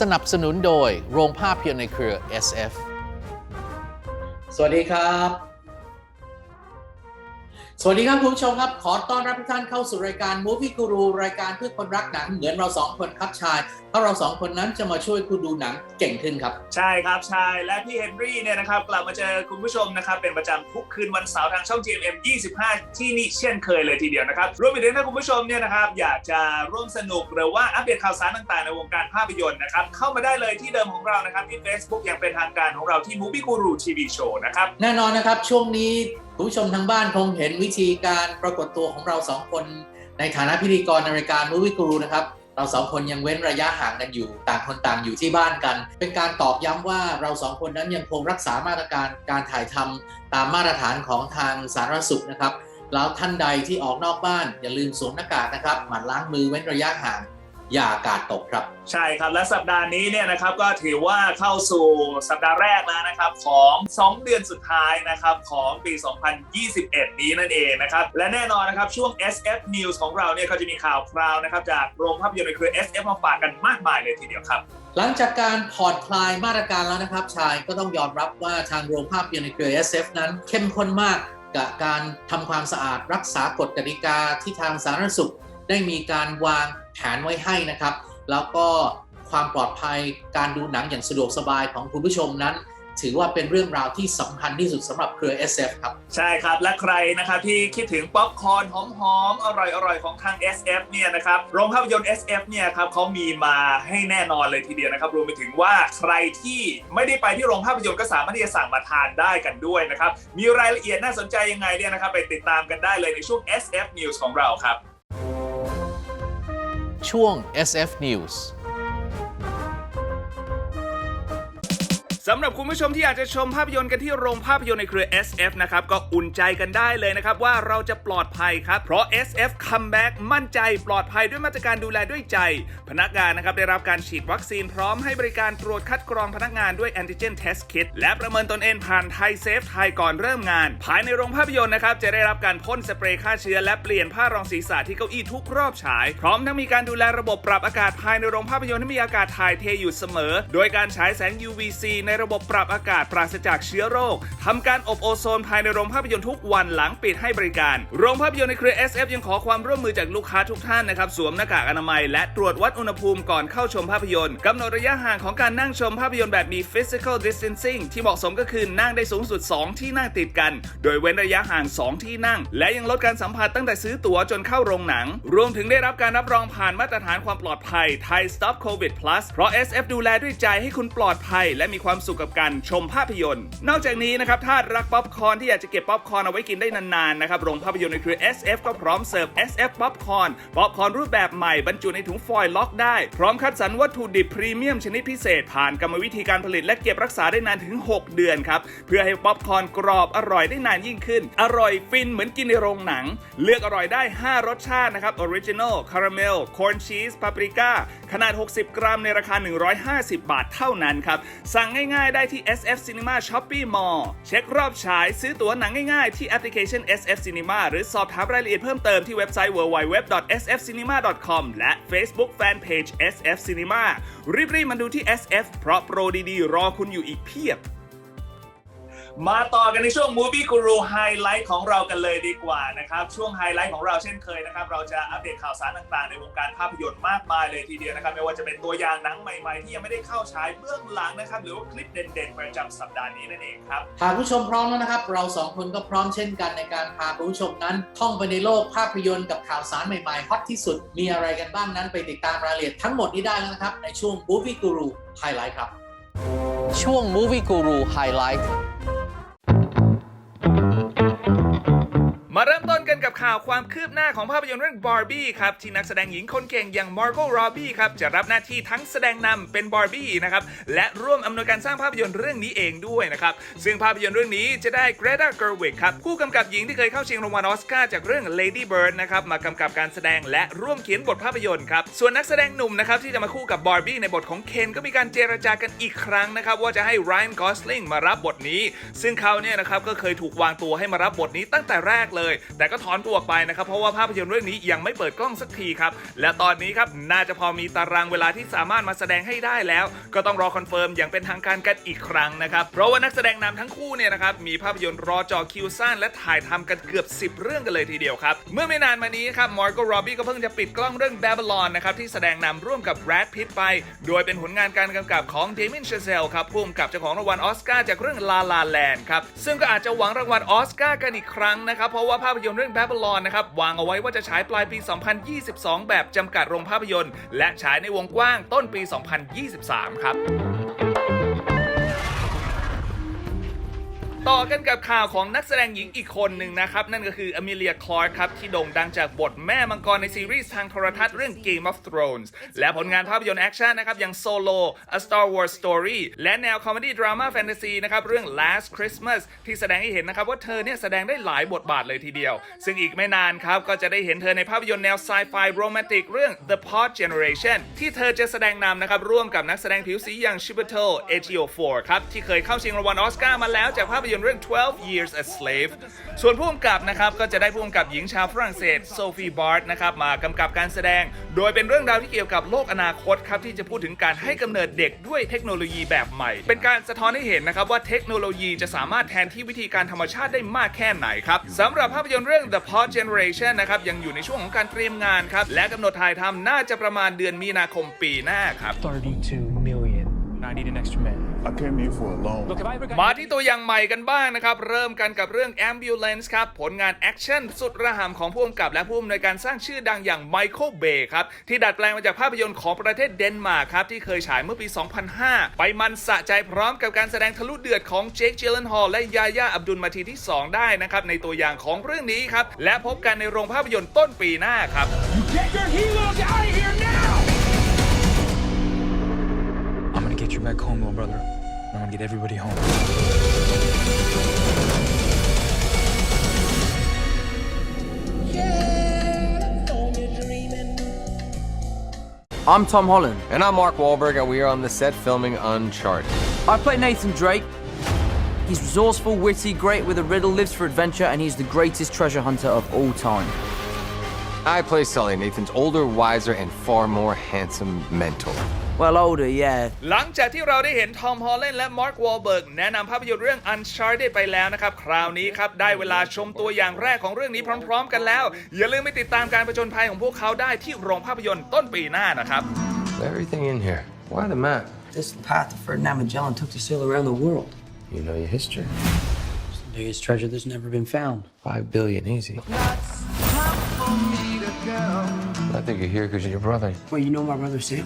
สนับสนุนโดยโรงภาพยนตร์ในเครือ SF สวัสดีครับ สวัสดีครับคุณผู้ชมครับ ขอต้อนรับทุกท่านเข้าสู่รายการ Movie Guru รายการเพื่อคนรักหนังเหมือนเราสองคนครับชายเพราะเราสองคนนั้นจะมาช่วยคุณดูหนังเก่งขึ้นครับ ใช่ครับใช่และพี่เฮนรี่เนี่ยนะครับกลับมาเจอคุณผู้ชมนะครับเป็นประจำทุกคืนวันเสาร์ทางช่อง GMM 25 ที่นี่เช่นเคยเลยทีเดียวนะครับรวมไปถึงถ้าคุณผู้ชมเนี่ยนะครับอยากจะร่วมสนุกหรือว่าอัปเดตข่าวสารต่างๆ ในวงการภาพยนตร์นะครับเข้ามาได้เลยที่เดิมของเรานะครับที่ Facebook อย่างเป็นทางการของเราที่ Movie Guru TV Show นะครับแน่นอนนะครับช่วงนี้ คุณผู้ชมทางบ้านคงเห็นวิธีการปรากฏตัวของเราสองคนในฐานะพิธีกรในรายการ Movie Guru นะครับ เราสองคนยังเว้นระยะห่างกันอยู่ต่างคนต่างอยู่ที่บ้านกัน เป็นการตอกย้ำว่าเราสองคนนั้นยังคงรักษามาตรการการถ่ายทำตามมาตรฐานของทางสาธารณสุขนะครับแล้วท่านใดที่ออกนอกบ้านอย่าลืมสวมหน้ากากนะครับหมั่นล้างมือเว้นระยะห่าง อย่าอากาศตกครับ ใช่ครับและสัปดาห์นี้เนี่ยนะครับก็ถือว่าเข้าสู่สัปดาห์แรกแล้วนะครับของ 2 เดือนสุดท้ายนะครับของปี 2021 นี้นั่นเองนะครับและแน่นอนนะครับช่วง SF News ของเราเนี่ยก็จะมีข่าวคราวนะครับจากโรงภาพยนตร์ในเครือ SF มาฝากกันมากมายเลยทีเดียวครับ หลังจากการผ่อนคลายมาตรการแล้วนะครับชายก็ต้องยอมรับว่าทางโรงภาพยนตร์ในเครือ SF นั้นเข้มข้นมากกับการทำความสะอาดรักษากฎกติกาที่ทางสาธารณสุข ได้มีการวาง แผนไว้ให้นะครับ แล้วก็ความปลอดภัยการดูหนังอย่างสะดวกสบายของคุณผู้ชมนั้น ถือว่าเป็นเรื่องราวที่สำคัญที่สุดสำหรับเครือ SF ครับ ใช่ครับ และใครนะครับที่คิดถึงป๊อปคอร์นหอมๆ อร่อยๆ ของทาง SF เนี่ยนะครับโรงภาพยนตร์ SF เนี่ยครับเขามีมาให้แน่นอนเลยทีเดียวนะครับรวมไปถึงว่าใครที่ไม่ได้ไปที่โรงภาพยนตร์ก็สามารถที่จะสั่งมาทานได้กันด้วยนะครับมีรายละเอียดน่าสนใจยังไงเนี่ยนะครับไปติดตามกันได้เลยในช่วง SF News ของเราครับ ช่วง SF News สำหรับคุณผู้ชมที่อยากจะชมภาพยนตร์กันที่โรงภาพยนตร์ในเครือ SF นะครับ ก็อุ่นใจกันได้เลยนะครับ ว่าเราจะปลอดภัยครับ เพราะ SF Comeback มั่นใจปลอดภัยด้วยมาตรการดูแลด้วยใจ พนักงานนะครับได้รับการฉีดวัคซีนพร้อมให้บริการตรวจคัดกรองพนักงานด้วย Antigen Test Kit และประเมินตนเองผ่านไทยเซฟไทยก่อนเริ่มงาน ภายในโรงภาพยนตร์นะครับจะได้รับการพ่นสเปรย์ฆ่าเชื้อและเปลี่ยนผ้ารองศีรษะที่เก้าอี้ทุกรอบฉาย พร้อมทั้งมีการดูแลระบบปรับอากาศภายในโรงภาพยนตร์ให้มีอากาศถ่ายเทอยู่เสมอ โดยการฉายแสง UVC ในระบบปรับอากาศปราศจากเชื้อโรคทำการอบโอโซนภายในโรงภาพยนตร์ทุกวันหลังปิดให้บริการ โรงภาพยนตร์ในเครือ SF ยังขอความร่วมมือจากลูกค้าทุกท่านนะครับสวมหน้ากากอนามัย และตรวจวัดอุณหภูมิก่อนเข้าชมภาพยนตร์กำหนดระยะห่างของการนั่งชมภาพยนตร์แบบมี physical distancing ที่เหมาะสมก็คือนั่งได้สูงสุด 2 ที่นั่งติดกัน โดยเว้นระยะห่าง 2 ที่นั่ง และยังลดการสัมผัสตั้งแต่ซื้อตั๋วจนเข้าโรงหนัง รวมถึงได้รับการรับรองผ่านมาตรฐานความปลอดภัย Thai Stop COVID Plus เพราะ SF ดูแลด้วยใจให้คุณปลอดภัย และมีความสุขกับการชมภาพยนตร์ นอกจากนี้นะครับถ้ารักป๊อปคอร์นที่อยากจะเก็บป๊อปคอร์นเอาไว้กินได้นานๆนะครับโรงภาพยนตร์ในเครือ SF ก็พร้อมเสิร์ฟ SF ป๊อปคอร์นป๊อปคอร์นรูปแบบใหม่บรรจุในถุงฟอยล์ล็อกได้ พร้อมคัดสรรวัตถุดิบพรีเมียมชนิดพิเศษผ่านกรรมวิธีการผลิตและเก็บรักษาได้นานถึง 6 เดือนครับเพื่อให้ป๊อปคอร์นกรอบอร่อยได้นานยิ่งขึ้น อร่อยฟินเหมือนกินในโรงหนัง เลือกอร่อยได้ 5 รสชาตินะครับออริจินอลคาราเมลคอร์นชีสปาปริก้าขนาด 60 กรัมในราคา 150 บาทเท่านั้นครับสั่งง่ายง่ายๆได้ที่ SF Cinema Shopee Mall เช็ครอบฉายซื้อตั๋วหนังง่ายๆที่แอปพลิเคชัน SF Cinema หรือสอบถามรายละเอียดเพิ่มเติมที่เว็บไซต์ www.sfcinema.com และ Facebook Fanpage SF Cinema รีบๆมาดูที่ SF เพราะโปรดีๆ รอคุณอยู่อีกเพียบ มาต่อกันในช่วง Movie Guru Highlight ของเรากันเลยดีกว่านะครับ ช่วงไฮไลท์ของเราเช่นเคยนะครับ เราจะอัปเดตข่าวสารต่างๆ ในวงการภาพยนตร์มากมายเลยทีเดียวนะครับ ไม่ว่าจะเป็นตัวอย่างหนังใหม่ๆ ที่ยังไม่ได้เข้าฉายเบื้องหลังนะครับ หรือว่าคลิปเด่นๆ ประจำสัปดาห์นี้นั่นเองครับหากผู้ชมพร้อมแล้วนะครับ เราสองคนก็พร้อมเช่นกันในการพาคุณผู้ชมนั้น ท่องไปในโลกภาพยนตร์กับข่าวสารใหม่ๆฮอตที่สุดมีอะไรกันบ้างนั้นไปติดตามรายละเอียดทั้งหมดนี้ได้แล้วนะครับในช่วง Movie Guru Highlight ครับ ช่วง Movie Guru Highlight มาเริ่มต้นกันกับข่าวความคืบหน้าของภาพยนตร์เรื่อง Barbie ครับ ที่นักแสดงหญิงคนเก่งอย่าง Margot Robbie ครับ จะรับหน้าที่ทั้งแสดงนำเป็น Barbie นะครับ และร่วมอำนวยการสร้างภาพยนตร์เรื่องนี้เองด้วยนะครับ ซึ่งภาพยนตร์เรื่องนี้จะได้ Greta Gerwig ครับ ผู้กำกับหญิงที่เคยเข้าชิงรางวัลออสการ์จากเรื่อง Lady Bird นะครับ มากำกับการแสดงและร่วมเขียนบทภาพยนตร์ครับส่วนนักแสดงหนุ่มนะครับที่จะมาคู่กับ Barbie ในบทของเคนก็มีการเจรจากันอีกครั้งนะครับว่าจะให้ Ryan Gosling มารับบทนี้ ซึ่งเขาเนี่ยนะครับก็เคยถูกวางตัวให้มารับบทนี้ตั้งแต่แรกเลยแต่ก็ถอนตัวออกไปนะครับเพราะว่าภาพยนตร์เรื่องนี้ยังไม่เปิดกล้องสักทีครับและตอนนี้ครับน่าจะพอมีตารางเวลาที่สามารถมาแสดงให้ได้แล้ว ก็ต้องรอคอนเฟิร์มอย่างเป็นทางการกันอีกครั้งนะครับเพราะว่านักแสดงนำทั้งคู่เนี่ยนะครับมีภาพยนตร์รอจอคิวสั้นและถ่ายทำกันเกือบ 10 เรื่องกันเลยทีเดียวครับเมื่อไม่นานมานี้ครับมอร์กโรบี้ก็เพิ่งจะปิดกล้องเรื่อง Babylon นะครับที่แสดงนำร่วมกับแรดพิตไป โดยเป็นผลงานการกำกับของเดมินเชเซลครับผู้กำกับเจ้าของรางวัลออสการ์จากเรื่อง La La Land ครับซึ่งก็อาจจะหวังรางวัลออสการ์กันอีกครั้งนะครับเพราะว่าภาพยนตร์เรื่อง Babylon นะครับวางเอาไว้ว่าจะฉายปลายปี 2022 แบบจำกัดโรงภาพยนตร์ และฉายในวงกว้างต้นปี 2023 ครับ ต่อกันกับข่าวของนักแสดงหญิงอีกคนหนึ่งนะครับ นั่นก็คืออ m มเลียคลาร์กครับ ที่โด่งดังจากบทแม่มังกรในซีรีส์ทางโทรทัศน์เรื่อง Game of Thrones และผลงานภาพยนตร์แอคชั่นนะครับอย่าง Solo A Star Wars Story และแนวคอมเมดี้ดราม่าแฟนตาซีนะครับเรื่อง Last Christmas ที่แสดงให้เห็นนะครับว่าเธอเนี่ยแสดงได้หลายบทบาทเลยทีเดียว ซึ่งอีกไม่นานครับก็จะได้เห็นเธอในภาพยนตร์แนวไซไฟโรแมนติกเรื่อง The Pod Generation ที่เธอจะแสดงนำนะครับร่วมกับนักแสดงผิวสีอย่าง Chiwetel Ejiofor ครับที่เคยเข้าชิงรางวัลออสการ์มาแล้วจากภาพยนตร์เรื่อง 12 Years a Slave ส่วนผู้กำกับนะครับก็จะได้ผู้กำกับหญิงชาวฝรั่งเศสโซฟีบาร์ตนะครับมากำกับการแสดง โดยเป็นเรื่องราวที่เกี่ยวกับโลกอนาคตครับที่จะพูดถึงการให้กำเนิดเด็กด้วยเทคโนโลยีแบบใหม่ เป็นการสะท้อนให้เห็นนะครับว่าเทคโนโลยีจะสามารถแทนที่วิธีการธรรมชาติได้มากแค่ไหนครับสำหรับภาพยนตร์เรื่อง The Pod Generation นะครับยังอยู่ในช่วงของการเตรียมงานครับและกำหนดถ่ายทำน่าจะประมาณเดือนมีนาคมปีหน้าครับ 32 million. I need an extra man. I came here for a loan. Look, if I ever got มาที่ตัวอย่างใหม่กันบ้างนะครับ เริ่มกันกับเรื่อง Ambulance ครับ ผลงานแอคชั่นสุดระหำของผู้กำกับและผู้อำนวยการสร้างชื่อดังอย่างไมเคิลเบย์ครับ ที่ดัดแปลงมาจากภาพยนตร์ของประเทศเดนมาร์กครับ ที่เคยฉายเมื่อปี 2005 ไปมันสะใจพร้อมกับการแสดงทะลุเดือดของเจคเจเลนฮอลและยาย่าอับดุลมาทีที่ 2 ได้นะครับ ในตัวอย่างของเรื่องนี้ครับ และพบกันในโรงภาพยนตร์ต้นปีหน้าครับ Get your heroes out of here you back home, little brother. I'm gonna get everybody home. I'm Tom Holland. And I'm Mark Wahlberg, and we are on the set filming Uncharted. I play Nathan Drake. He's resourceful, witty, great with a riddle, lives for adventure, and he's the greatest treasure hunter of all time. I play Sully, Nathan's older, wiser, and far more handsome mentor. Well, older, yeah. หลังจากที่เราได้เห็นทอมฮอลแลนด์และมาร์ควอลเบิร์กแนะนำภาพยนตร์เรื่อง Uncharted ไปแล้วนะครับ คราวนี้ครับ ได้เวลาชมตัวอย่างแรกของเรื่องนี้พร้อม ๆ กันแล้ว อย่าลืมไปติดตามการผจญภัยของพวกเขาได้ที่โรงภาพยนตร์ต้นปีหน้านะครับ Everything in here. Why the map? This is the path that Ferdinand Magellan took to sail around the world. You know your history. It's the biggest treasure that's never been found. Five billion, easy. I think you're here because you're your brother. Wait, you know my brother Sam?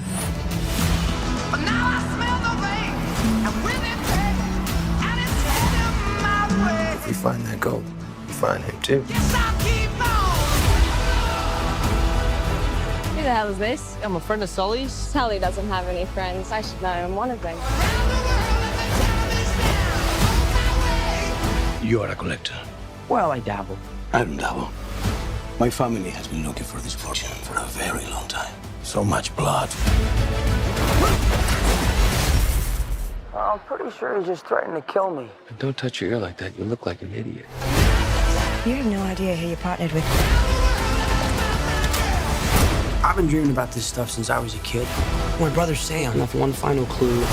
Way. You find that gold, you find him too. Yes, I'll keep on. Who the hell is this? I'm a friend of Sully's. Sally doesn't have any friends. I should know I'm one of them. You are a collector. Well, I dabble. I don't double. My family has been looking for this fortune for a very long time. So much blood. I'm pretty sure he just threatened to kill me. Don't touch your ear like that. You look like an idiot. You have no idea who you partnered with. I've been dreaming about this stuff since I was a kid. My brother Sam left one final clue.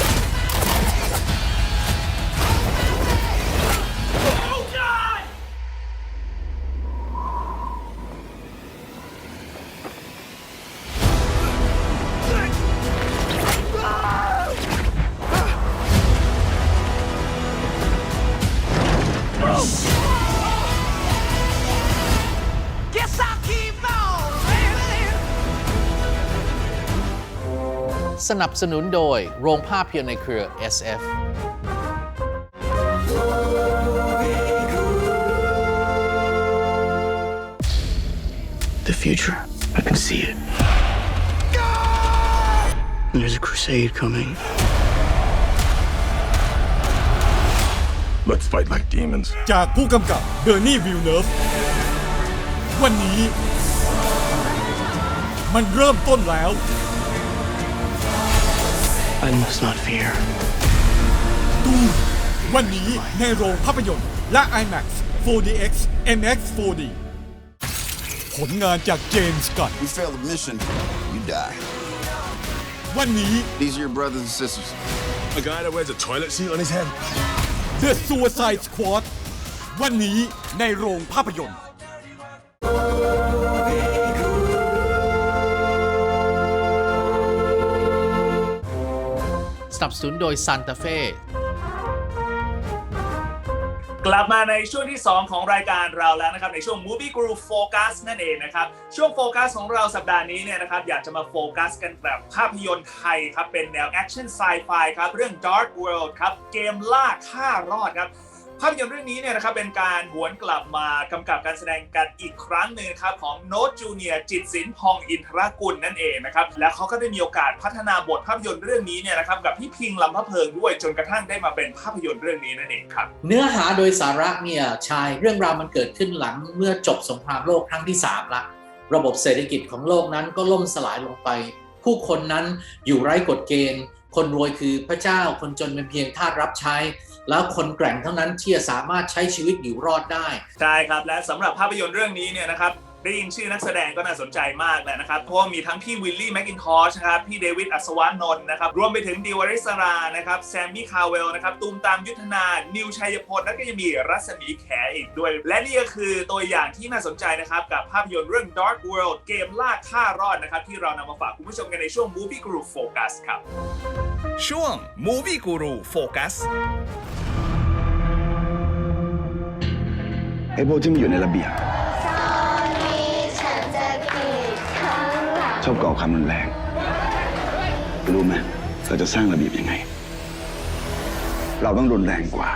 สนับสนุนโดยโรงภาพยนตร์ในเครือ SF The future. I can see it. And there's a crusade coming. Let's fight like demons. จากผู้กำกับเบอร์นี่วิลเนฟวันนี้ มันเริ่มต้นแล้ว I must not fear. ดูวันนี้ในโรงภาพยนตร์และ IMAX 4DX MX 4D ผลงานจากเจมส์กัต You fail the mission, you die. วันนี้ These are your brothers and sisters. A guy that wears a toilet seat on his head. The Suicide Squad วันนี้ในโรงภาพยนตร์ สนับสนุนโดยซันตาเฟ่กลับมาในช่วงที่ 2 ของรายการเราแล้วนะครับ ในช่วง Movie Guru Focus นั่นเองนะครับ ช่วงโฟกัสของเราสัปดาห์นี้เนี่ยนะครับ อยากจะมาโฟกัสกันแบบภาพยนตร์ไทยครับ เป็นแนวแอคชั่นไซไฟครับ เรื่อง Dark World ครับ เกมล่าฆ่ารอดครับ ภาพยนตร์เรื่องนี้เนี่ยนะครับเป็นการหวนกลับมากำกับการแสดงกันอีกครั้งหนึ่งครับของโน้ตจูเนียจิตศิลป์พองอินทรกุลนั่นเองนะครับและเขาก็ได้มีโอกาสพัฒนาบทภาพยนตร์เรื่องนี้เนี่ยนะครับกับพี่พิงลำพะเพิงด้วยจนกระทั่งได้มาเป็นภาพยนตร์เรื่องนี้นั่นเองครับเนื้อหาโดยสาระเนี่ยชายเรื่องราวมันเกิดขึ้นหลังเมื่อจบสงครามโลกครั้งที่ 3 ละ ระบบเศรษฐกิจของโลกนั้นก็ล่มสลายลงไป ผู้คนนั้นอยู่ไร้กฎเกณฑ์ คนรวยคือพระเจ้าคนจนเป็นเพียงทาสรับใช้ แล้วคนแกร่งเท่านั้นที่จะสามารถใช้ชีวิตอยู่รอดได้ ใช่ครับ และสำหรับภาพยนตร์เรื่องนี้เนี่ยนะครับได้ยินชื่อนักแสดงก็น่าสนใจมากเลยนะครับ เพราะว่ามีทั้งพี่วิลลี่แมคกินทอชนะครับพี่เดวิดอัศวานนท์นะครับ รวมไปถึงดิวาริสรานะครับแซมมี่คาเวลนะครับตูมตามยุทธนา นิวชัยพล และก็ยังมีรัศมีแขอีกด้วย และนี่ก็คือตัวอย่างที่น่าสนใจนะครับ กับภาพยนตร์เรื่อง Dark World เกมล่าฆ่ารอดนะครับ ที่เรานำมาฝากคุณผู้ชมกันในช่วง Movie Guru Focus ครับ ช่วง Movie Guru Focus ไอ้พวกที่มันอยู่ในระเบียบชอบก่อความรุนแรง รู้ไหมเราจะสร้างระเบียบยังไง เราต้องรุนแรงกว่า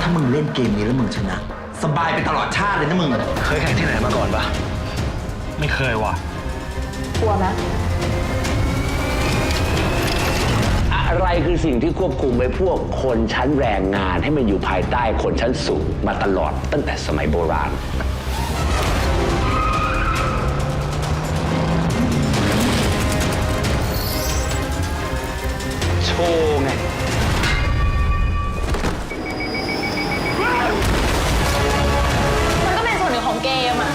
ถ้ามึงเล่นเกมนี้แล้วมึงชนะ สบายไปตลอดชาติเลยนะมึง เคยแข่งที่ไหนมาก่อนปะไม่เคยว่ะกลัวไหม อะไรคือสิ่งที่ควบคุมไว้พวกคนชั้นแรงงานให้มันอยู่ภายใต้คนชั้นสูงมาตลอดตั้งแต่สมัยโบราณ โชว์ไง มันก็เป็นส่วนหนึ่งของเกมอะ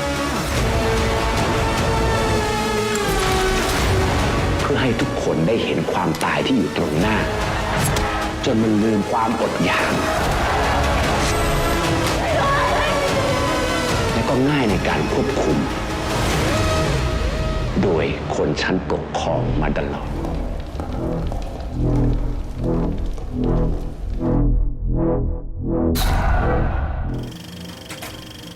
พื่อให้ทุกคนได้เห็นความตายที่อยู่ตรงหน้า จนมันลืมความอดอยากและก็ง่ายในการควบคุม โดยคนชั้นปกครองมาตลอด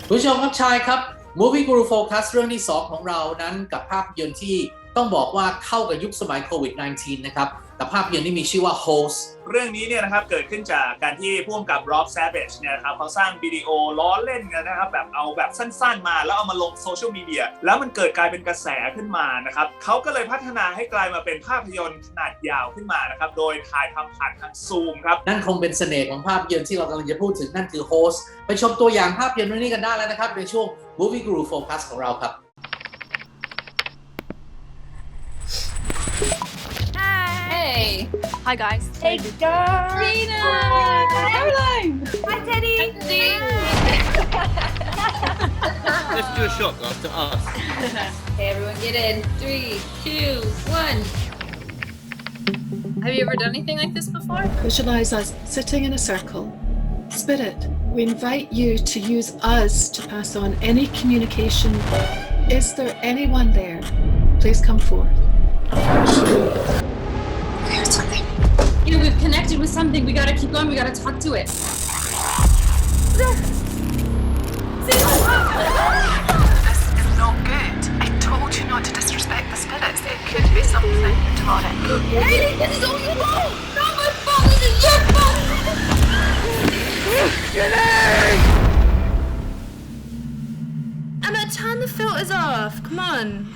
ผู้ชมครับชายครับ Movie Guru Focus เรื่องที่ 2 ของเรานั้นกับภาพยนตร์ที่ ต้องบอกว่าเข้ากับยุคสมัยโควิด -19 นะครับกับภาพยนตร์ที่มีชื่อว่า Host เรื่องนี้เนี่ยนะครับเกิดขึ้นจากการที่พ่วงกับ Rob Savage เนี่ยนะครับเขาสร้างวิดีโอล้อเล่นกันนะครับแบบเอาแบบสั้นๆมาแล้วเอามาลงโซเชียลมีเดียแล้วมันเกิดกลายเป็นกระแสขึ้นมานะครับเขาก็เลยพัฒนาให้กลายมาเป็นภาพยนตร์ขนาดยาวขึ้นมานะครับโดยถ่ายทำผ่านทางซูมครับนั่นคงเป็นเสน่ห์ของภาพยนตร์ที่เรากำลังจะพูดถึงนั่นคือ Host ไปชมตัวอย่างภาพยนตร์เรื่องนี้กันได้แล้วนะครับในช่วง Movie Guru Focus ของเราครับ Hey. Hi, guys. Hey, girl. Gina. Caroline. Hi, Teddy. Let's do a shot after us Okay, everyone get in. Three, two, one. Have you ever done anything like this before? Visualize us sitting in a circle. Spirit, we invite you to use us to pass on any communication. Is there anyone there? Please come forth. Something. We've connected with something. We gotta keep going. We gotta talk to it. This is not good. I told you not to disrespect the spirits. It could be something demonic. Haley, this is all your fault! Not my fault! This is your fault! Emma, turn the filters off. Come on.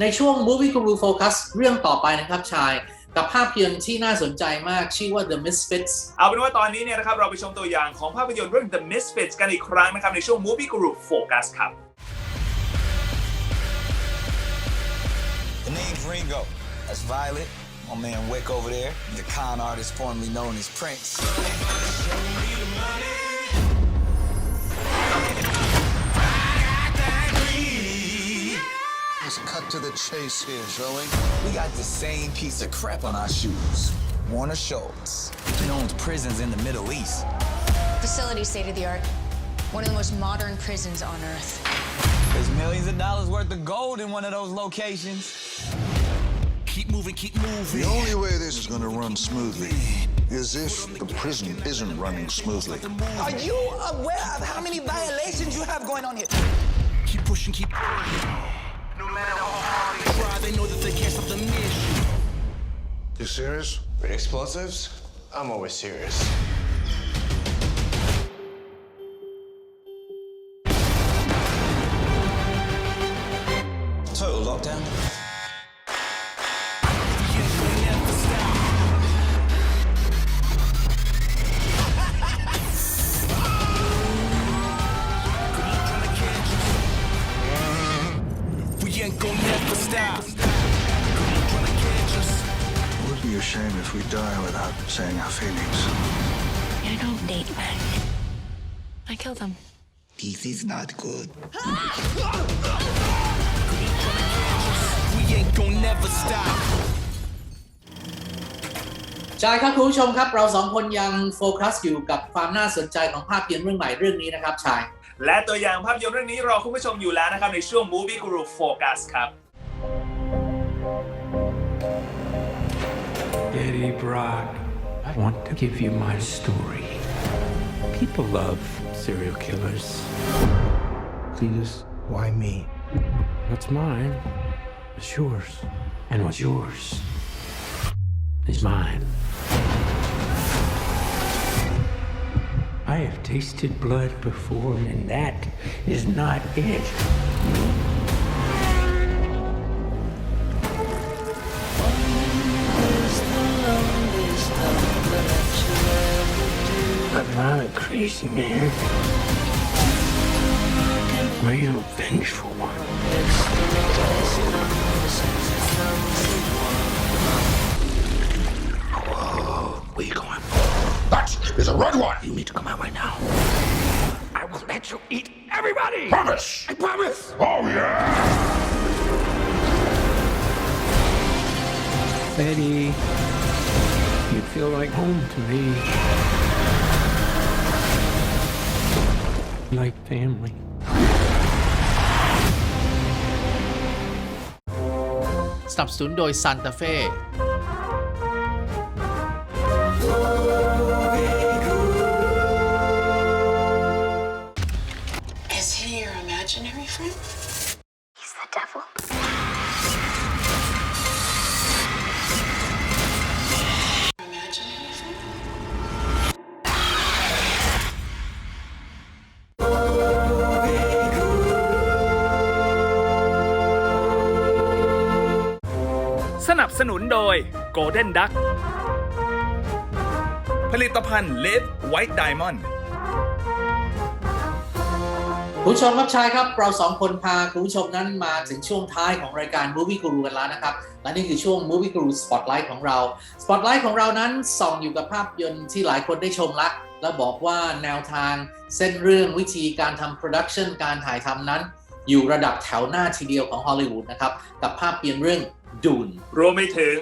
ในช่วง Movie Guru Focus เรื่องต่อไปนะครับชายกับภาพยนตร์ที่น่าสนใจมากชื่อว่า The Misfits เอาเป็นว่าตอนนี้เนี่ยนะครับเราไปชมตัวอย่างของภาพยนตร์เรื่อง The Misfits กันอีกครั้งนะครับในช่วง Movie Guru Focus ครับ The name's Ringo. That's Violet. My man Wick over there. The con artist formerly known as Prince. Let's cut to the chase here, shall we? We got the same piece of crap on our shoes. Warner Schultz. He owns prisons in the Middle East. Facility state of the art. One of the most modern prisons on Earth. There's millions of dollars worth of gold in one of those locations. Keep moving, keep moving. The only way this is going to run smoothly is if the prison isn't running smoothly. Are you aware of how many violations you have going on here? Keep pushing, keep. No You serious? With explosives, I'm always serious. We ain't gonna never stop. Would be a shame if we die without saying our feelings. You don't date men. I killed them. This is not good. We ain't gonna never stop. ใช่ครับคุณผู้ชมครับ เราสองคนยังโฟกัสอยู่กับความน่าสนใจของภาพยนตร์เรื่องใหม่เรื่องนี้นะครับชาย และตัวอย่างภาพยนตร์เรื่องนี้รอคุณผู้ชมอยู่แล้วนะครับ ในช่วง Movie Guru Focus ครับ Eddie Brock, I want to give you my story. People love serial killers. Cletus, why me? What's mine is yours, and what's yours is mine. I have tasted blood before, and that is not it. I'm not a crazy man. Are you a vengeful one? Where you going? That is a red one! You need to come out right now. I will let you eat everybody! Promise! I promise! Oh, yeah! Betty, you feel like home to me. Like family. สนับสนุนโดยซา Golden Duck ผลิตภัณฑ์ Live White Diamond คุณผู้ชมครับชายครับ เราสองคนพาคุณผู้ชมนั้นมาถึงช่วงท้ายของรายการ Movie Guru กันแล้วนะครับ และนี่คือช่วง Movie Guru Spotlight ของเรา Spotlight ของเรานั้นส่องอยู่กับภาพยนตร์ที่หลายคนได้ชมละแล้วบอกว่าแนวทางเส้นเรื่องวิธีการทำโปรดักชันการถ่ายทำนั้น อยู่ระดับแถวหน้าทีเดียวของฮอลลีวูดนะครับ กับภาพยนตร์เรื่องดูนรวมไปถึง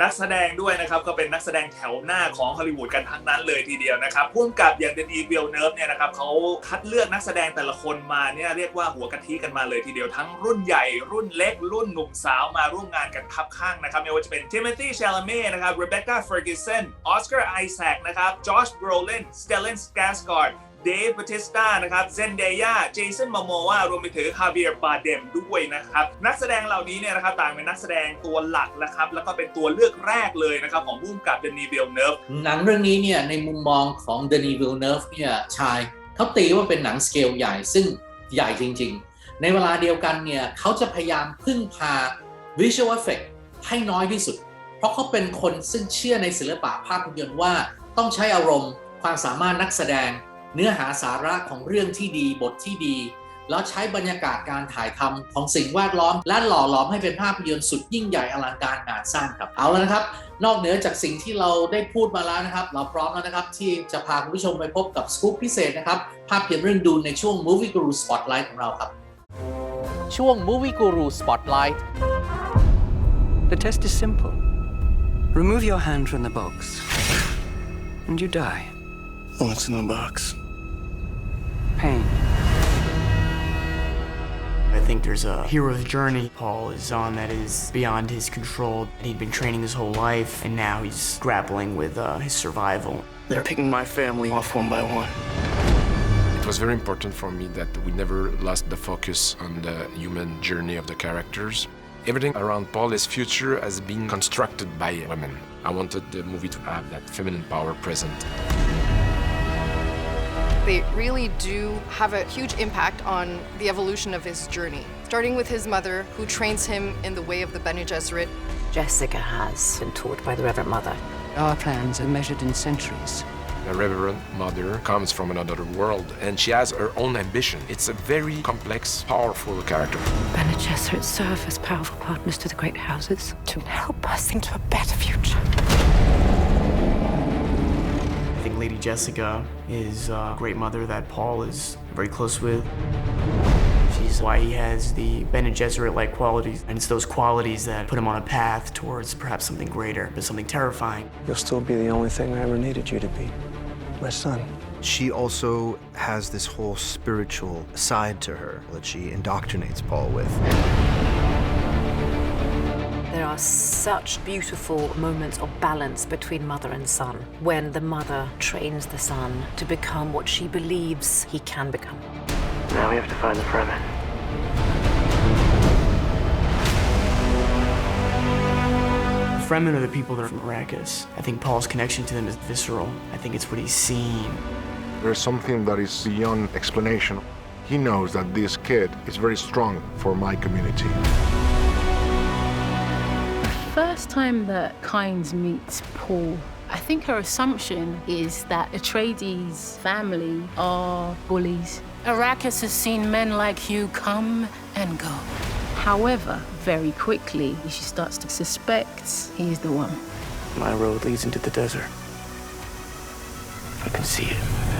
นักแสดงด้วยนะครับก็เป็นนักแสดงแถวหน้าของฮอลลีวูดกันทั้งนั้นเลยทีเดียวนะครับพ่วงกับอย่างเดนีวิลเนิร์ฟเนี่ยนะครับเขาคัดเลือกนักแสดงแต่ละคนมาเนี่ยเรียกว่าหัวกะทิกันมาเลยทีเดียวทั้งรุ่นใหญ่รุ่นเล็ก รุ่นหนุ่มสาวมาร่วมงานกันคับข้างนะครับไม่ว่าจะเป็นทิม o ธีชาลเม่นะครับเรเบคก้าเฟอร์กิสันออสการ์ไอแซคนะครับจอชโบรเลนสเตลเลนสแกสการ์ด เดฟบัติสตานะครับเซนเดียเจสันม o โมวารวมไปถึงฮาเวียร์บาเดมด้วยนะครับ นักแสดงเหล่านี้เนี่ยนะครับต่างเป็นนักแสดงตัวหลักนะครับ แล้วก็เป็นตัวเลือกแรกเลยนะครับของผู้กำกับเดนีเวลเนิฟหนังเรื่องนี้เนี่ยในมุมมองของเดนีวิลเนฟเนี่ยชายเขาตีว่าเป็นหนังสเกลใหญ่ซึ่งใหญ่จริง ๆ ในเวลาเดียวกันเนี่ยเขาจะพยายามพึ่งพา Visual Effect ให้น้อยที่สุด เพราะเขาเป็นคนซึ่งเชื่อในศิลปะภาพยนตร์ว่าต้องใช้อารมณ์ความสามารถนักแสดง เนื้อหาสาระของเรื่องที่ดีบทที่ดี แล้วใช้บรรยากาศการถ่ายทำของสิ่งแวดล้อม และหล่อหลอมให้เป็นภาพยนตร์สุดยิ่งใหญ่อลังการงานสร้างครับเอาแล้วนะครับ นอกเหนือจากสิ่งที่เราได้พูดมาแล้วนะครับ เราพร้อมแล้วนะครับ ที่จะพาคุณผู้ชมไปพบกับสกู๊ปพิเศษนะครับภาพยนตร์เรื่องดูในช่วง Movie Guru Spotlight ของเราครับ ช่วง Movie Guru Spotlight The test is simple. Remove your hand from the box, and you die. What's in the box? Pain. I think there's a hero's journey Paul is on that is beyond his control. He'd been training his whole life, and now he's grappling with uh, his survival. They're picking my family off one by one. It was very important for me that we never lost the focus on the human journey of the characters. Everything around Paul's future has been constructed by women. I wanted the movie to have that feminine power present. They really do have a huge impact on the evolution of his journey, starting with his mother, who trains him in the way of the Bene Gesserit. Jessica has been taught by the Reverend Mother. Our plans are measured in centuries. The Reverend Mother comes from another world and she has her own ambition. It's a very complex, powerful character. Bene Gesserit serve as powerful partners to the great houses to help us into a better future. Jessica is a great mother that Paul is very close with. She's why he has the Bene Gesserit-like qualities, and it's those qualities that put him on a path towards perhaps something greater, but something terrifying. You'll still be the only thing I ever needed you to be. My son. She also has this whole spiritual side to her that she indoctrinates Paul with. There are such beautiful moments of balance between mother and son when the mother trains the son to become what she believes he can become. Now we have to find the Fremen. The Fremen are the people that are from Arrakis. I think Paul's connection to them is visceral. I think it's what he's seen. There's something that is beyond explanation. He knows that this kid is very strong for my community. First time that Kynes meets Paul, I think her assumption is that Atreides' family are bullies. Arrakis has seen men like you come and go. However, very quickly, she starts to suspect he's the one. My road leads into the desert. I can see it.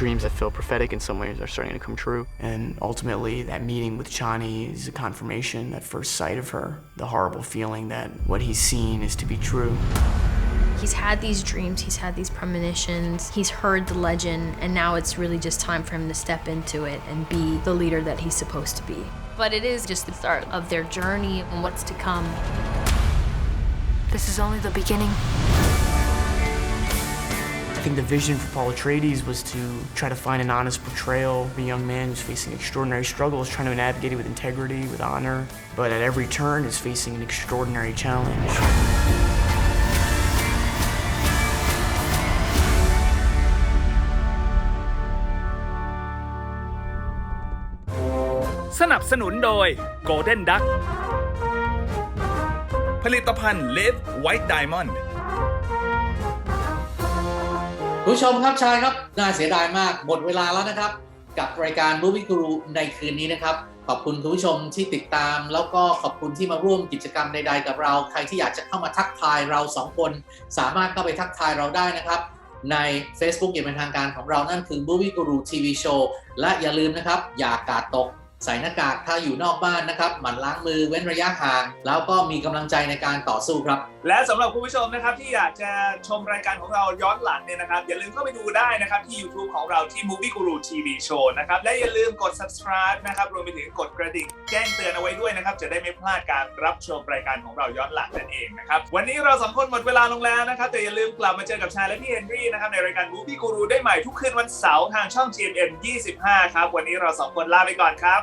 Dreams that feel prophetic in some ways are starting to come true. And ultimately, that meeting with Chani is a confirmation, that first sight of her, the horrible feeling that what he's seen is to be true. He's had these dreams, he's had these premonitions, he's heard the legend, and now it's really just time for him to step into it and be the leader that he's supposed to be. But it is just the start of their journey and what's to come. This is only the beginning. I think the vision for Paul Atreides was to try to find an honest portrayal of a young man who's facing extraordinary struggles, trying to navigate it with integrity, with honor, but at every turn is facing an extraordinary challenge. สนับสนุนโดย Golden Duck ผลิตภัณฑ์ Live White Diamond คุณ ผู้ชมครับชายครับ น่าเสียดายมากหมดเวลาแล้วนะครับ กับรายการ Movie Guru ในคืนนี้นะครับ ขอบคุณคุณผู้ชมที่ติดตาม แล้วก็ขอบคุณที่มาร่วมกิจกรรมใด ๆ กับเรา ใครที่อยากจะเข้ามาทักทายเราสองคน สามารถเข้าไปทักทายเราได้นะครับใน Facebook อย่างเป็นทางการของเรานั่นคือ Movie Guru TV Show และอย่าลืมนะครับ อย่ากาดตก ใส่หน้ากากถ้าอยู่นอกบ้านนะครับหมั่นล้างมือเว้นระยะห่าง แล้วก็มีกำลังใจในการต่อสู้ครับ และสำหรับคุณผู้ชมนะครับที่อยากจะชมรายการของเราย้อนหลังเนี่ยนะครับ อย่าลืมเข้าไปดูได้นะครับที่ YouTube ของเราที่ Movie Guru TV Show นะครับและอย่าลืมกด subscribe นะครับรวมไปถึงกดกระดิ่งแจ้งเตือนเอาไว้ด้วยนะครับจะได้ไม่พลาดการรับชมรายการของเราย้อนหลังนั่นเองนะครับวันนี้เราสองคนหมดเวลาลงแล้วนะครับแต่อย่าลืมกลับมาเจอกับชาและพี่เฮนรี่นะครับในรายการ Movie Guru ได้ใหม่ทุกคืนวันเสาร์ทางช่อง GMM 25 ครับวันนี้เราสองคนลาไปก่อนครับ